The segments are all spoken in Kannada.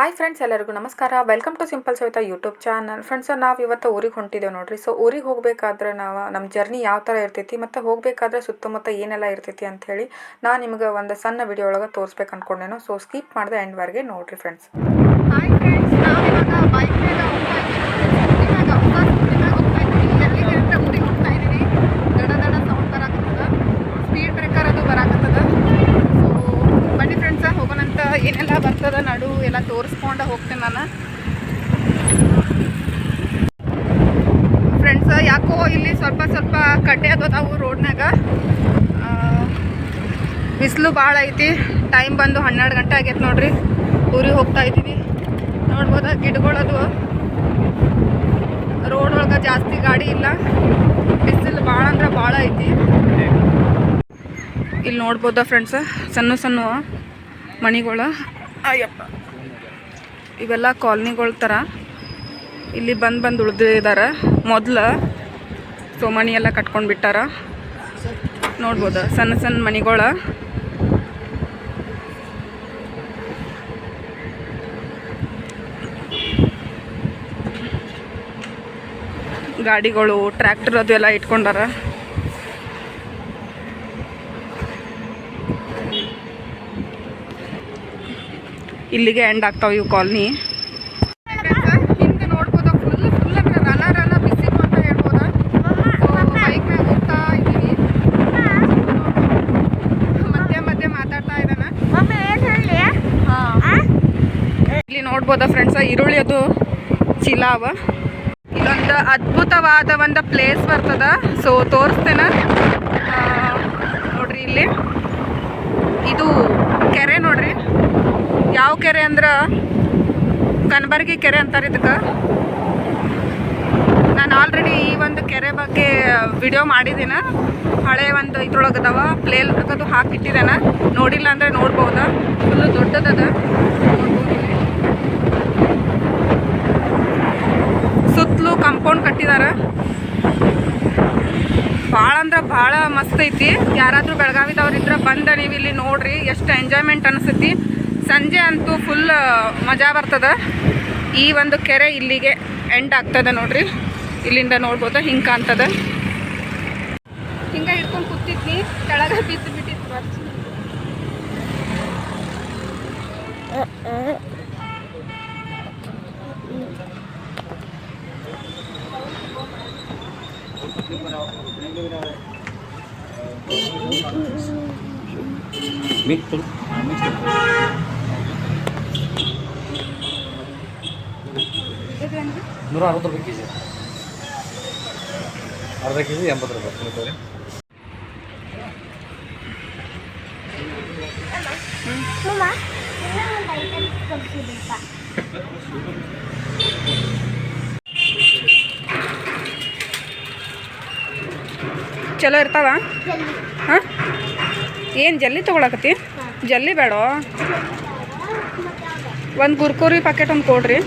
ಹಾಯ್ ಫ್ರೆಂಡ್ಸ್ ಎಲ್ಲರಿಗೂ ನಮಸ್ಕಾರ. Welcome to simple Savita YouTube channel friends ನಾವು ಇವತ್ತು ಊರಿಗೆ ಹೊಂಟಿದ್ದೇವೆ ನೋಡ್ರಿ. ಸೊ ಊರಿಗೆ ಹೋಗಬೇಕಾದ್ರೆ ನಾವು ನಮ್ಮ ಜರ್ನಿ ಯಾವ ಥರ ಇರ್ತೈತಿ, ಮತ್ತು ಹೋಗಬೇಕಾದ್ರೆ ಸುತ್ತಮುತ್ತ ಏನೆಲ್ಲ ಇರ್ತೈತಿ ಅಂಥೇಳಿ ನಾನು ನಿಮ್ಗೆ ಒಂದು ಸಣ್ಣ ವಿಡಿಯೋ ಒಳಗೆ ತೋರಿಸ್ಬೇಕು ಅಂದ್ಕೊಂಡೇನೋ ಸೊ ಸ್ಕಿಪ್ ಮಾಡಿದೆ ಎಂಡ್ವರೆಗೆ ನೋಡ್ರಿ ಫ್ರೆಂಡ್ಸ್ ಹಾಯ್ ಫ್ರೆಂಡ್ಸ್ ನಾವಿವಾಗ ಬೈಕ್ ಮೇಲೆ ಹೋಗ್ತಾ ಇದ್ದೀವಿ ಇವಾಗ ಹೊಸ ಸ್ಕೂಟಿನಾಗ ಹೋಗ್ತಾ ಇದ್ದೀವಿ ಎಲ್ಲಿಗೆ ಅಂತ ಊರಿಗೆ ಹೋಗ್ತಾ ಇದ್ದೀವಿ ದಡ ದಡ ಸೌಂಡ್ ಬರಾಕತ್ತದ ಸ್ಪೀಡ್ ಬ್ರೇಕರ್ ಅದು ಬರಾಕತ್ತದ ಸೊ ಬನ್ನಿ ಫ್ರೆಂಡ್ಸ ಹೋಗೋಣಂತ ಏನೆಲ್ಲ ಬರ್ತದ ನಡು ಎಲ್ಲ ತೋರಿಸ್ಕೊಂಡು ಹೋಗ್ತೇನೆ ನಾನು. ಫ್ರೆಂಡ್ಸ್ ಯಾಕೋ ಇಲ್ಲಿ ಸ್ವಲ್ಪ ಸ್ವಲ್ಪ ಕಡ್ಡೆ ಅದಾವು ರೋಡ್ನಾಗ ಬಿಸಿಲು ಭಾಳ ಐತಿ. ಟೈಮ್ ಬಂದು ಹನ್ನೆರಡು ಗಂಟೆ ಆಗೈತೆ ನೋಡ್ರಿ. ಊರಿಗೆ ಹೋಗ್ತಾ ಇದ್ದೀವಿ. ನೋಡ್ಬೋದ ಗಿಡಗಳದು. ರೋಡ್ ಒಳಗೆ ಜಾಸ್ತಿ ಗಾಡಿ ಇಲ್ಲ. ಬಿಸಿಲು ಭಾಳ ಅಂದ್ರೆ ಭಾಳ ಐತಿ. ಇಲ್ಲಿ ನೋಡ್ಬೋದ ಫ್ರೆಂಡ್ಸ್ ಸಣ್ಣ ಸಣ್ಣ ಮಣಿಗಳು. ಅಯ್ಯಪ್ಪ. ಇವೆಲ್ಲ ಕಾಲನಿಗಳ ಥರ ಇಲ್ಲಿ ಬಂದು ಬಂದು ಉಳಿದಿದ್ದಾರೆ ಮೊದಲು ಸೋಮಣಿ ಎಲ್ಲ ಕಟ್ಕೊಂಡು ಬಿಟ್ಟಾರ. ನೋಡ್ಬೋದು, ಸಣ್ಣ ಸಣ್ಣ ಮನೆಗಳ ಗಾಡಿಗಳು ಟ್ರ್ಯಾಕ್ಟರ್ ಅದು ಎಲ್ಲ ಇಟ್ಕೊಂಡಾರ. ಇಲ್ಲಿಗೆ ಎಂಡ್ ಆಗ್ತಾವ ಇವು ಕಾಲನಿ ಇಲ್ಲಿ ನೋಡ್ಬೋದ ಫ್ರೆಂಡ್ಸ್ ಈರುಳ್ಳಿ ಅದು ಚೀಲ ಅವ. ಇಲ್ಲೊಂದು ಅದ್ಭುತವಾದ ಒಂದು ಪ್ಲೇಸ್ ಬರ್ತದ. ಸೊ ತೋರಿಸ್ತೇನೆ. ನೋಡ್ರಿ ಇಲ್ಲಿ. ಇದು ಕೆರೆ ನೋಡ್ರಿ ಯಾವ ಕೆರೆ ಅಂದ್ರೆ? ಕನಬರ್ಗಿ ಕೆರೆ ಅಂತಾರೆ ಇದಕ್ಕೆ. ನಾನು ಆಲ್ರೆಡಿ ಈ ಒಂದು ಕೆರೆ ಬಗ್ಗೆ ವಿಡಿಯೋ ಮಾಡಿದ್ದೀನ ಹಳೆ ಒಂದು ಇದ್ರೊಳಗೆ ಪ್ಲೇಲ್ ಪ್ಲೇ ಅದು ಹಾಕಿಟ್ಟಿದ್ದೇನೆ ನೋಡಿಲ್ಲ ಅಂದರೆ ನೋಡ್ಬೋದಾ. ಫುಲ್ಲು ದೊಡ್ಡದದ. ಸುತ್ತಲೂ ಕಾಂಪೌಂಡ್ ಕಟ್ಟಿದಾರ. ಭಾಳ ಅಂದ್ರೆ ಭಾಳ ಮಸ್ತ್ ಐತಿ. ಯಾರಾದರೂ ಬೆಳಗಾವಿದವ್ರು ಇದ್ರೆ ಬಂದ ನೀವು ಇಲ್ಲಿ ನೋಡ್ರಿ. ಎಷ್ಟು ಎಂಜಾಯ್ಮೆಂಟ್ ಅನಿಸ್ತೈತಿ ಸಂಜೆ ಅಂತೂ ಫುಲ್ ಮಜಾ ಬರ್ತದ. ಈ ಒಂದು ಕೆರೆ ಇಲ್ಲಿಗೆ ಎಂಡ್ ಆಗ್ತದ ನೋಡ್ರಿ. ಇಲ್ಲಿಂದ ನೋಡ್ಬೋದು ಹಿಂಗೆ ಕಾಣ್ತದ. ಹಿಂಗೆ ಹಿಡ್ಕೊಂಡು ಕೂತಿದ್ವಿ ಕೆಳಗೆ ಬಿದ್ದು ಬಿಟ್ಟಿತ್ತು ನೂರ ಅರವತ್ತು ರೂಪಾಯಿ ಕೆ ಜಿ ಅರ್ಧ ಕೆ ಜಿ ಎಂಬತ್ತು ರೂಪಾಯಿ ತಿಳ್ಕೊಳ್ಳಿ ಚಲೋ ಇರ್ತಾವ? ಹಾಂ? ಏನು ಜಲ್ಲಿ ತೊಗೊಳಕತ್ತಿ? ಜಲ್ಲಿ ಬೇಡ ಒಂದು ಕುರ್ಕುರಿ ಪ್ಯಾಕೆಟ್ ಒಂದು ಕೊಡ್ರಿ.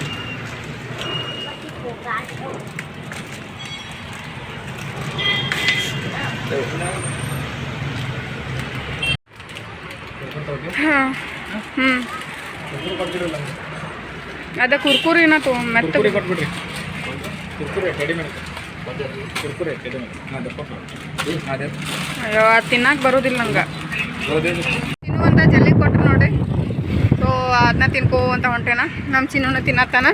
ಅದ ಕುರ್ಕುರಿನ ಮೆತ್ತ ಕೊಟ್ಬಿಡ್ರಿ. ಕುರ್ಕುರಿ ರೆಡಿಮೇಡ್ ಕುರ್ಕುರಿ ರೆಡಿಮೇಡ್ ಹಾಂ ದಪ್ಪ ಅದೇ ಅಯ್ಯೋ ಅದು ತಿನ್ನಕ್ಕೆ ಬರೋದಿಲ್ಲ ನಂಗೆ. ಅಂತ ಜಲ್ಲಿ ಕೊಟ್ರು ನೋಡಿ ಸೊ ಅದನ್ನ ತಿನ್ಕೋ ಅಂತ ಹೊಂಟೇನ. ನಮ್ಮ ಚಿನ್ನ ತಿನ್ನತ್ತಾನ.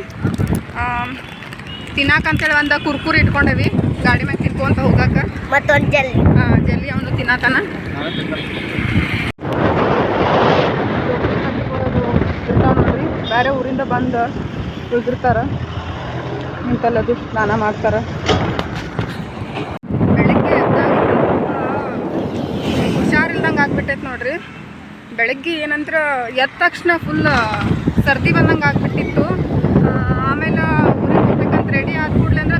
ತಿನ್ನಾಕಂತೇಳಿ ಒಂದು ಕುರ್ಕುರಿ ಇಟ್ಕೊಂಡವಿ. ಗಾಡಿ ಮ್ಯಾಗ ತಿನ್ಕೊಂತ ಹೋಗಾಕ. ಮತ್ತೊಂದು ಜಲ್ಲಿ. ಜಲ್ಲಿ ಅವನು ನೋಡ್ರಿ ಬೇರೆ ಊರಿಂದ ಬಂದು ಉಳಿದಿರ್ತಾರ ಇಂಥಲ್ಲದು ಸ್ನಾನ ಮಾಡ್ತಾರ. ಬೆಳಿಗ್ಗೆ ಎದ್ದಾಗ ಹುಷಾರಿಲ್ದಂಗೆ ಆಗ್ಬಿಟ್ಟೈತೆ ನೋಡ್ರಿ. ಬೆಳಗ್ಗೆ ಏನಂದ್ರ ಎದ್ದ ತಕ್ಷಣ ಫುಲ್ ಸರ್ದಿ ಬಂದಂಗೆ ಆಗ್ಬಿಟ್ಟಿತ್ತು ಆ, ಆಮೇಲೆ ಊರಿಗೆ ಹೋಗ್ಬೇಕಂತ ರೆಡಿ ಆದ ಕೂಡಲೇ ಅಂದ್ರೆ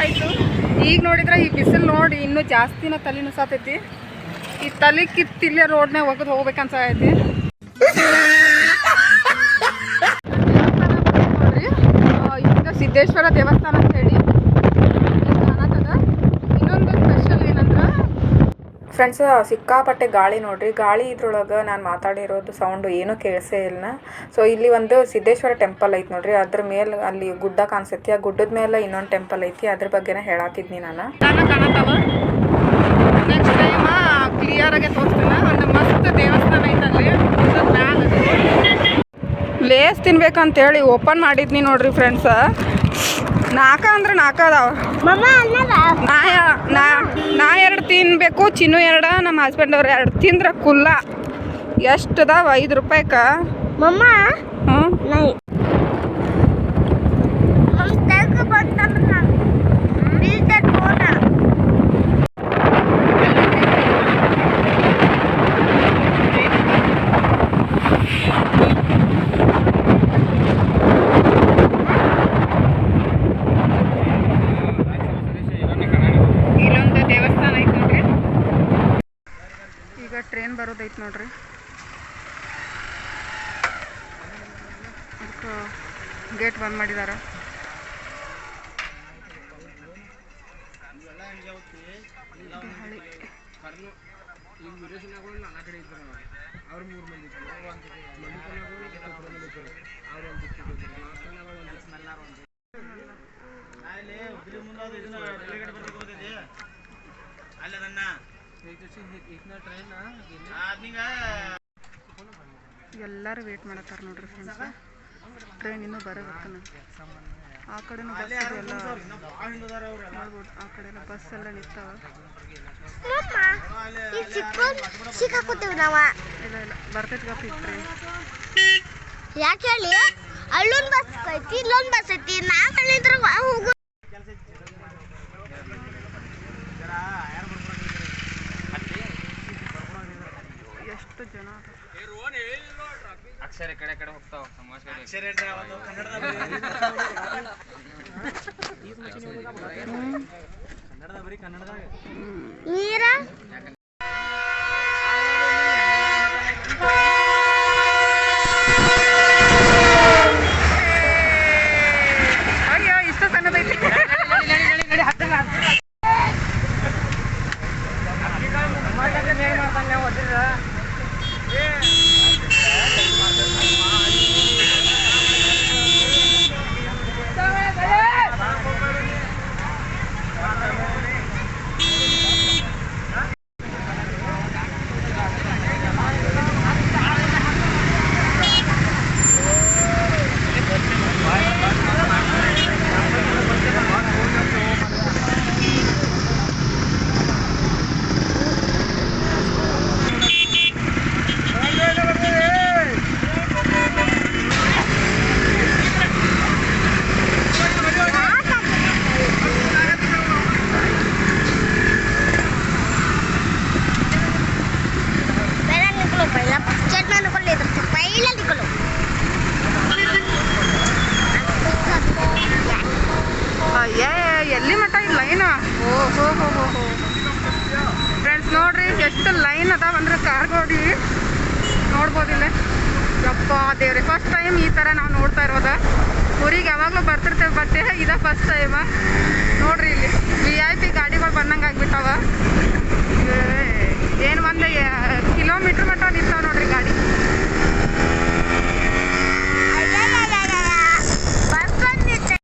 ಆಯಿತು. ಈಗ ನೋಡಿದ್ರೆ ಈ ಬಿಸಿಲು ನೋಡಿ ಇನ್ನೂ ಜಾಸ್ತಿನ ತಲೆ ನುಸಾತೈತಿ ಈ ತಲೆ ಕಿತ್ತಿಲ್ಲೇ ರೋಡ್ನಾಗ ಒಗದು ಹೋಗ್ಬೇಕಂತ ಐತಿ ನೋಡ್ರಿ ಈಗ ಸಿದ್ದೇಶ್ವರ ದೇವಸ್ಥಾನ ಅಂತ ಹೇಳಿ ಇಲ್ಲಿ ಕಾಣತ್ತದ ಇನ್ನೊಂದು ಸ್ಪೆಷಲ್ ಏನಂದ್ರೆ ಫ್ರೆಂಡ್ಸ್ ಸಿಕ್ಕಾಪಟ್ಟೆ ಗಾಳಿ ನೋಡ್ರಿ. ಗಾಳಿ ಇದ್ರೊಳಗೆ ನಾನು ಮಾತಾಡಿರೋದು ಸೌಂಡು ಏನೂ ಕೇಳಿಸೇ ಇಲ್ಲ ಸೊ ಇಲ್ಲಿ ಒಂದು ಸಿದ್ದೇಶ್ವರ ಟೆಂಪಲ್ ಐತಿ ನೋಡ್ರಿ. ಅದ್ರ ಮೇಲೆ ಅಲ್ಲಿ ಗುಡ್ಡ ಕಾಣಿಸುತ್ತೆ. ಆ ಗುಡ್ಡದ ಮೇಲೆ ಇನ್ನೊಂದು ಟೆಂಪಲ್ ಐತಿ. ಅದ್ರ ಬಗ್ಗೆನೇ ಹೇಳತ್ತಿದ್ನಿ ನಾನು. ನಾನು ನೆಕ್ಸ್ಟ್ ಟೈಮ್ ಕ್ಲಿಯರ್ ಆಗಿ ತೋರಿಸ್ತೀನಿ. ಒಂದು ಮಸ್ತ್ ದೇವಸ್ಥಾನ ಐತಲ್ಲಿ ಲೇಸ್ ತಿನ್ಬೇಕಂತೇಳಿ ಓಪನ್ ಮಾಡಿದ್ನಿ ನೋಡ್ರಿ ಫ್ರೆಂಡ್ಸ ನಾಲ್ಕ ಅಂದ್ರೆ ನಾಲ್ಕ ಅದಾವ. ನಾ ನಾ ಎರಡು ತಿನ್ಬೇಕು ಚಿನ್ನು ಎರಡು ನಮ್ಮ ಹಸ್ಬೆಂಡ್ ಅವ್ರು ಎರಡು ತಿಂದ್ರ ಕುಲ್ಲ. ಎಷ್ಟು ಅದಾವ? ಐದು ರೂಪಾಯಿಕ. ಮಮ್ಮ ತೆಗ ಬಂತಂದ್ರ ನಾನು ಬೀಳ್ತೈತ್ ಫೋನ ಇಲ್ಲೊಂದು ದೇವಸ್ಥಾನ ಐತೆ ನೋಡ್ರಿ ಈಗ ಟ್ರೈನ್ ಬರೋದೈತೆ ನೋಡ್ರಿ. ಅದಕ್ಕೆ ಗೇಟ್ ಬಂದ್ ಮಾಡಿದಾರ. ಎಲ್ಲರೂ ವೇಟ್ ಮಾಡತ್ತಾರ ನೋಡ್ರಿ ಫ್ರೆಂಡ್ಸ್ ಟ್ರೈನ್ ಇನ್ನೂ ಬರೋಗತ್ತನ ಆ ಕಡೆನೂ ಬಸ್ ಅದು ಎಲ್ಲ ನೋಡ್ಬೋದು ಆ ಕಡೆ ಎಲ್ಲ ಬಸ್ ಎಲ್ಲ ನಿಂತಾವ ಇಲ್ಲ ಇಲ್ಲ ಬರ್ತೈತಿ ಗಪ್ಪ ಟ್ರೈನ್ ಯಾಕೆ ಹೇಳಿ? ಅಲ್ಲೊಂದ್ ಬಸ್ ಐತಿ ಇಲ್ಲೊಂದ್ ಬಸ್ ಐತಿ. ನಾ ಕಳ್ಳಿದ್ರ ಹೋಗು ಎಷ್ಟು ಜನ ಅದಾರ. ಅಕ್ಷರ ಕಡೆ ಕಡೆ ಹೋಗ್ತಾವ ಸಮಾಜ ನೀರ? ಅಯ್ಯೋ ಇಷ್ಟ ಸಣ್ಣದೈತಿ ಬೇಡ ನಿಕ್ಳು ಪೈಲ ಚಟ್ನ ನಿಕ್ಳು ಇದ್ರ ಪೈಲ ನಿಕ್ಳು ಅಯ್ಯ ಎಲ್ಲಿ ಮಟ ಈ ಲೈನ್ ಓ ಹೋ ಹೋ ಹೋ ಹೋ ಫ್ರೆಂಡ್ಸ್ ನೋಡ್ರಿ, ಎಷ್ಟು ಲೈನ್ ಅದಾವ ಅಂದ್ರೆ ಕಾರ್ಗೋಡಿ. ನೋಡ್ಬೋದಿಲ್ಲ ಯಪ್ಪ, ದೇವ್ರಿ ಫಸ್ಟ್ ಟೈಮ್ ಈ ತರ ನಾವು ನೋಡ್ತಾ ಇರೋದ. ಊರಿಗೆ ಯಾವಾಗಲೂ ಬರ್ತಿರ್ತೇವೆ ಬಟ್ಟೆ ಇದ ಫಸ್ಟ್ ಟೈಮ ನೋಡ್ರಿ ಇಲ್ಲಿ ವಿ ಐ ಪಿ ಗಾಡಿಗಳು ಬಂದಂಗೆ ಆಗ್ಬಿಟ್ಟಾವ ಏನು ಒಂದು ಕಿಲೋಮೀಟ್ರ್ ಮಟ್ಟ ನಿಂತಾವ ನೋಡ್ರಿ ಗಾಡಿ ಬಸ್ ಬಂದಿತ್ತೆ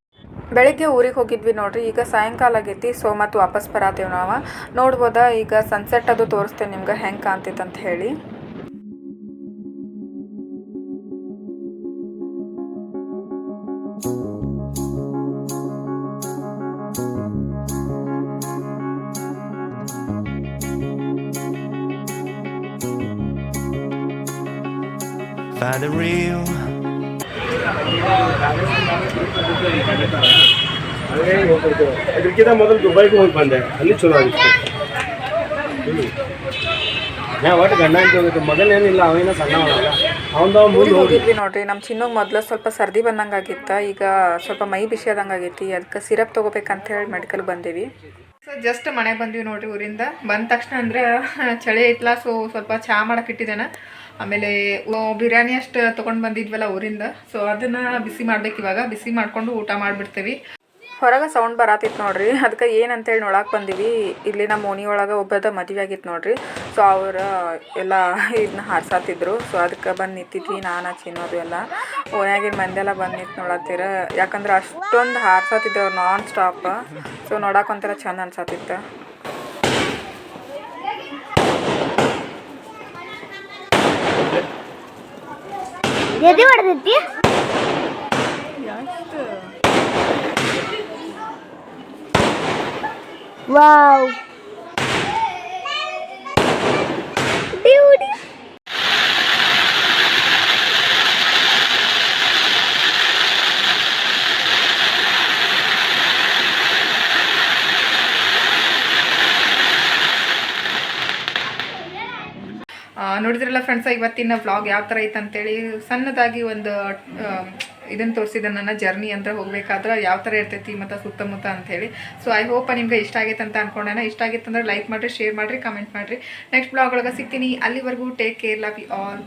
ಬೆಳಿಗ್ಗೆ ಊರಿಗೆ ಹೋಗಿದ್ವಿ ನೋಡ್ರಿ. ಈಗ ಸಾಯಂಕಾಲ ಆಗೈತಿ. ಸೊ ಮತ್ತು ವಾಪಸ್ ಬರತ್ತೇವೆ ನಾವು. ನೋಡ್ಬೋದಾ, ಈಗ ಸನ್ಸೆಟ್ ಅದು ತೋರಿಸ್ತೇವೆ ನಿಮ್ಗೆ ಹೆಂಗೆ ಕಾಣ್ತೈತೆ ಅಂತ ಹೇಳಿ. By the. ಅದಕ್ಕಿಂತ ಮೊದಲು ದುಬೈಗೂ ಹೋಗಿ ಬಂದೆ. ಅಲ್ಲಿ ಚಲೋ ಆಗಿತ್ತು. ನಾ ಒಟ್ಟು ಗಂಡ ಅಂತ ಮೊದಲೇನಿಲ್ಲ ಅವೇನೋ ಸಣ್ಣ ಅವನದ ಊರಿಗೆ ಮುಂದೆ ಹೋಗಿ ಹೋಗಿದ್ವಿ ನೋಡ್ರಿ. ನಮ್ ಚಿನ್ನೋಗ್ ಮೊದಲು ಸ್ವಲ್ಪ ಸರ್ದಿ ಬಂದಂಗೆ ಆಗಿತ್ತ ಈಗ ಸ್ವಲ್ಪ ಮೈ ಬಿಸಿ ಆದಂಗೆ ಆಗೈತಿ ಅದಕ್ಕೆ ಸಿರಪ್ ತೊಗೋಬೇಕಂತ ಹೇಳಿ ಮೆಡಿಕಲ್ ಬಂದೀವಿ. ಸೊ ಜಸ್ಟ್ ಮನೆಗೆ ಬಂದ್ವಿ ನೋಡ್ರಿ ಊರಿಂದ. ಬಂದ ತಕ್ಷಣ ಅಂದ್ರೆ ಚಳಿ ಐತ್ಲ. ಸೊ ಸ್ವಲ್ಪ ಚಹಾ ಮಾಡಕ್ಕೆ ಇಟ್ಟಿದ್ದೇನೆ. ಆಮೇಲೆ ಬಿರಿಯಾನಿ ಅಷ್ಟು ತೊಗೊಂಡು ಬಂದಿದ್ವಲ್ಲ ಊರಿಂದ. ಸೊ ಅದನ್ನ ಬಿಸಿ ಮಾಡ್ಬೇಕು ಇವಾಗ. ಬಿಸಿ ಮಾಡ್ಕೊಂಡು ಊಟ ಮಾಡಿಬಿಡ್ತೀವಿ. ಹೊರಗೆ ಸೌಂಡ್ ಬರತ್ತಿತ್ತು ನೋಡ್ರಿ. ಅದಕ್ಕೆ ಏನಂತೇಳಿ ನೋಡಕ್ಕೆ ಬಂದೀವಿ. ಇಲ್ಲಿ ನಮ್ಮ ಓಣಿ ಒಳಗೆ ಒಬ್ಬದ ಮದುವೆ ಆಗಿತ್ತು ನೋಡ್ರಿ. ಸೊ ಅವ್ರ ಎಲ್ಲ ಇದನ್ನ ಹಾರ್ಸಾತಿದ್ರು. ಸೊ ಅದಕ್ಕೆ ಬಂದು ನಿಂತಿದ್ವಿ. ನಾನು ಚಿನ್ನೋದು ಎಲ್ಲ. ಓಣ್ಯಾಗಿನ ಮಂದೆಲ್ಲ ಬಂದು ನಿಂತು ನೋಡತ್ತೀರ ಯಾಕಂದ್ರೆ ಅಷ್ಟೊಂದು ಹಾರ್ಸಾತಿದ್ರು ನಾನ್ ಸ್ಟಾಪ್ ಸೊ ನೋಡಕ್ಕೆ ಒಂಥರ ಚಂದ ಎದೆ ಹೊಡೆದೈತಿ ವಾವ್ ನೋಡಿದ್ರಲ್ಲ ಫ್ರೆಂಡ್ಸ ಇವತ್ತಿನ ವ್ಲಾಗ್ ಯಾವ ಥರ ಐತೆ ಅಂತೇಳಿ, ಸಣ್ಣದಾಗಿ ಒಂದು ಇದನ್ನು ತೋರಿಸಿದ, ನನ್ನ ಜರ್ನಿ ಅಂದ್ರೆ ಹೋಗ್ಬೇಕಾದ್ರೆ ಯಾವ ಥರ ಇರ್ತೈತಿ, ಮತ್ತು ಸುತ್ತಮುತ್ತ ಅಂಥೇಳಿ ಸೊ ಐ ಹೋಪ್ ನಿಮ್ಗೆ ಇಷ್ಟ ಆಗೈತೆ ಅಂತ ಅನ್ಕೊಂಡೇನ. ಇಷ್ಟ ಆಗಿತ್ತು ಅಂದ್ರೆ ಲೈಕ್ ಮಾಡಿರಿ ಶೇರ್ ಮಾಡಿರಿ ಕಮೆಂಟ್ ಮಾಡಿರಿ. ನೆಕ್ಸ್ಟ್ ಬ್ಲಾಗ್ ಒಳಗೆ ಸಿಗ್ತೀನಿ. ಅಲ್ಲಿವರೆಗೂ take care love you all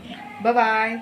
bye